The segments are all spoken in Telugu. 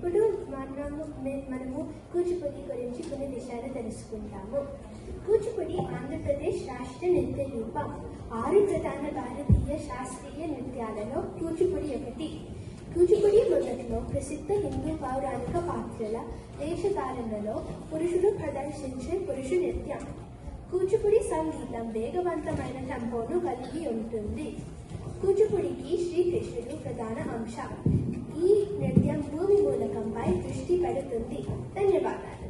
మనము మనము కూచిపూడి గురించి కొన్ని విషయాలు తెలుసుకుంటాము. కూచిపూడి ఆంధ్రప్రదేశ్ రాష్ట్ర నృత్య రూపం ఆరు ప్రధాన భారతీయ శాస్త్రీయ నృత్యాలలో కూచిపూడి ఒకటి. కూచిపూడి మొదట్లో ప్రసిద్ధ హిందూ పౌరాణిక పాత్రల వేషధారణలో పురుషులు ప్రదర్శించే పురుష నృత్యం. కూచిపూడి సంగీతం వేగవంతమైన టెంపోను కలిగి ఉంటుంది. కూచిపూడికి శ్రీకృష్ణుడు ప్రధాన అంశం. ఈ నృత్యం భూమి మూలకంపై దృష్టి పెడుతుంది. ధన్యవాదాలు.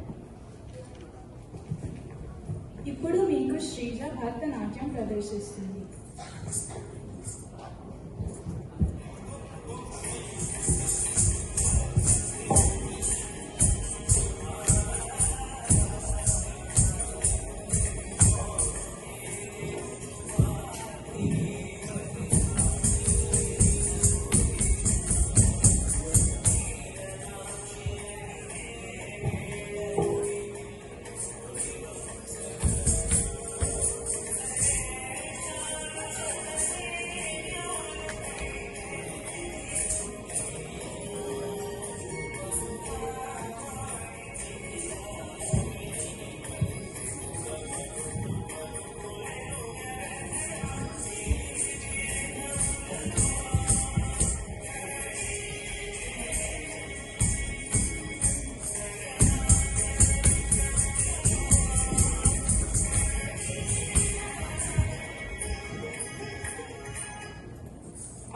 ఇప్పుడు మీకు శ్రీజ భరతనాట్యం ప్రదర్శిస్తుంది.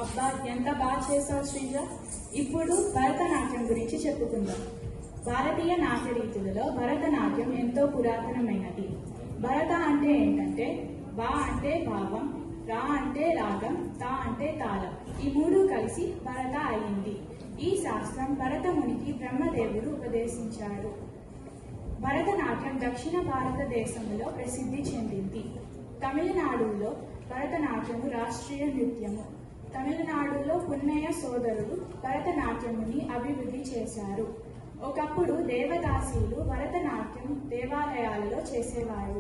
అబ్బా ఎంత బాగా చేశావు శ్రీజ. ఇప్పుడు భరతనాట్యం గురించి చెప్పుకుందాం. భారతీయ నాట్య రీతులలో భరతనాట్యం ఎంతో పురాతనమైనది. భరత అంటే ఏంటంటే బా అంటే భావం రా అంటే రాగం తా అంటే తాళం. ఈ మూడు కలిసి భరత అయింది. ఈ శాస్త్రం భరతమునికి బ్రహ్మదేవుడు ఉపదేశించాడు భరతనాట్యం దక్షిణ భారతదేశంలో ప్రసిద్ధి చెందింది. తమిళనాడులో భరతనాట్యము రాష్ట్రీయ నృత్యము. తమిళనాడులో పున్నయ్య సోదరులు భరతనాట్యముని అభివృద్ధి చేశారు. ఒకప్పుడు దేవదాసీలు భరతనాట్యం దేవాలయాలలో చేసేవారు.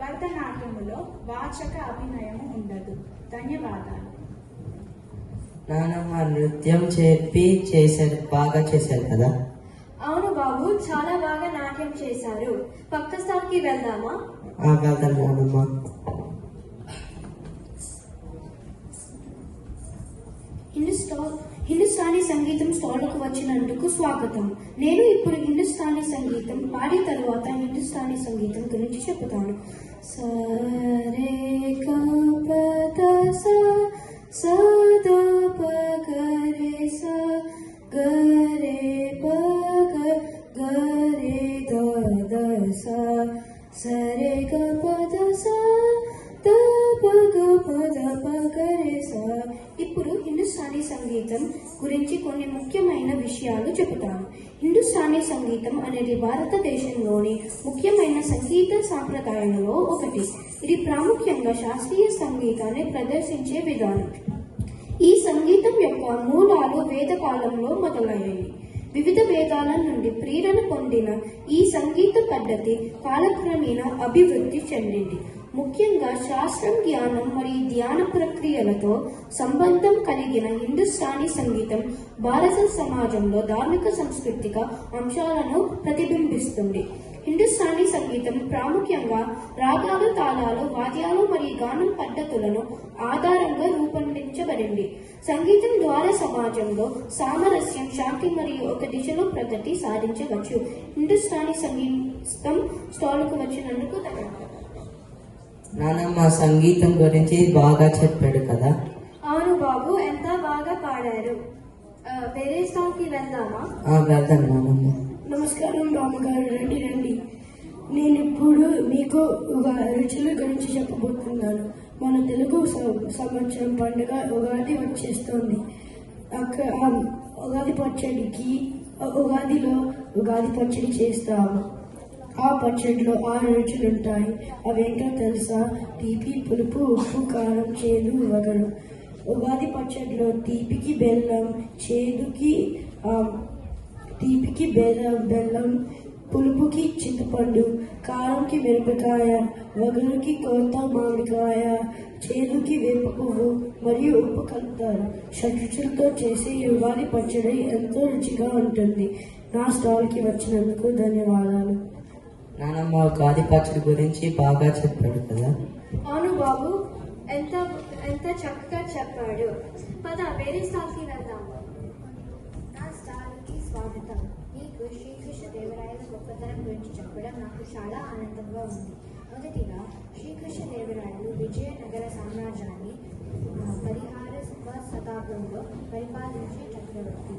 భరతనాట్యములో వాచక అభినయము ఉండదు. ధన్యవాదాలు. నానమ్మ నృత్యం చెప్పి చేశారు బాగా చేశారు కదా? అవును బాబు చాలా బాగా నాట్యం చేశారు. పక్క స్థాయికి వెళ్దామా? నానమ్మ హిందుస్థా హిందుస్థానీ సంగీతం స్టాల్కు వచ్చినందుకు స్వాగతం. నేను ఇప్పుడు హిందుస్థానీ సంగీతం పాడిన తరువాత హిందుస్థానీ సంగీతం గురించి చెబుతాను. సరే కపద సద పగరే స గరే పగ గరే ద స సరే గపద స ద పగ పద పగరే స. ఇప్పుడు హిందుస్థానీ సంగీతం గురించి కొన్ని ముఖ్యమైన విషయాలు చెబుతాను హిందుస్థానీ సంగీతం అనేది భారతదేశంలోని ముఖ్యమైన సంగీత సాంప్రదాయంలో ఒకటి. ఇది ప్రాముఖ్యంగా శాస్త్రీయ సంగీతాన్ని ప్రదర్శించే విధానం. ఈ సంగీతం యొక్క మూలాలు వేదకాలంలో మొదలయ్యాయి. వివిధ వేదాల నుండి ప్రేరణ పొందిన ఈ సంగీత పద్ధతి కాలక్రమేణా అభివృద్ధి చెందింది. ముఖ్య శాస్త్రం జ్ఞానం మరియు ధ్యాన ప్రక్రియలతో సంబంధం కలిగిన హిందుస్థానీ సంగీతం భారత సమాజంలో ధార్మిక సాంస్కృతిక అంశాలను ప్రతిబింబిస్తుంది. హిందుస్థానీ సంగీతం ప్రాముఖ్యంగా రాగాలు తాళాలు వాద్యాలు మరియు గానం పద్ధతులను ఆధారంగా రూపొందించబడింది. సంగీతం ద్వారా సమాజంలో సామరస్యం శాంతి మరియు ఒక దిశలో ప్రగతి సాధించవచ్చు. హిందుస్థానీ సంగీతం స్టాల్కు వచ్చినందుకు ధన్యవాదాలు. నానమ్మ సంగీతం గురించి బాగా చెప్పాడు కదా. అవును బాబు ఎంత బాగా పాడారు. వేరే స్టాల్కి వెళ్దామా? ఆ వెళ్దాం నానమ్మ. నమస్కారం రామగారు రండి రండి. నేను ఇప్పుడు మీకు ఒక రుచుల గురించి చెప్పబోతున్నాను. మన తెలుగు సంవత్సరం పండుగ ఉగాది వచ్చేస్తుంది. ఉగాది పచ్చడికి ఉగాదిలో ఉగాది పచ్చడి చేస్తాము. ఆ పచ్చడిలో ఆరు రుచులుంటాయి. అవేంటో తెలుసా? తీపి పులుపు ఉప్పు కారం చేదు వగరు. ఉగాది పచ్చడిలో తీపికి బెల్లం చేదుకి తీపికి బెల్లం బెల్లం పులుపుకి చింతపండు కారంకి మిరపకాయ వగరుకి కొత్త మామిడికాయ చేదుకి వేప పువ్వు మరియు ఉప్పు కలుపుతారు. షడ్రుచులతో చేసే ఉగాది పచ్చడి ఎంతో రుచిగా ఉంటుంది. నా స్టాల్కి వచ్చినందుకు ధన్యవాదాలు. నానమ్మ ఉగాది పచ్చడి గురించి బాగా చెప్పాడు కదా. అవును బాబు ఎంత ఎంత చక్కగా చెప్పాడు. పద వేరే స్థాయికి వెళ్దాం. నా స్టాల్కి స్వాగతం. మీకు శ్రీకృష్ణ దేవరాయల గొప్పతనం గురించి చెప్పడం నాకు చాలా ఆనందంగా ఉంది. మొదటిగా శ్రీకృష్ణ దేవరాయలు విజయనగర సామ్రాజ్యాన్ని పదిహార శతాబ్దంలో పరిపాలించే చక్రవర్తి.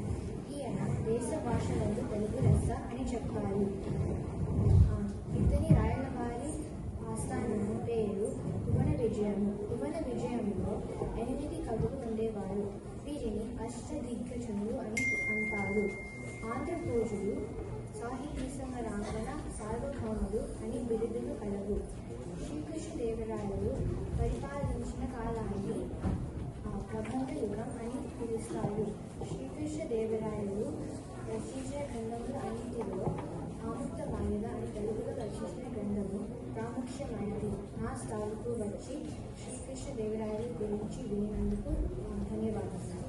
ఈయన దేశ భాషలందు తెలుగు రస అని చెప్పారు ఎనిమిది కవులు ఉండేవారు వీరిని అష్టదిగ్గజులు అని అంటారు. ఆంధ్రభోజులు సాహితీ సంగరాంగన సార్వభౌములు అని బిరుదులు కలవు. శ్రీకృష్ణదేవరాయలు పరిపాలించిన కాలాన్ని ప్రబంధ యుగం అని పిలుస్తారు. శ్రీకృష్ణదేవరాయలు రచించిన గ్రంథములు అన్నింటిలో ప్రాముఖ్యమైనది. నా స్థాయికు వచ్చి శ్రీకృష్ణదేవరాయల గురించి వినినందుకు ధన్యవాదాలు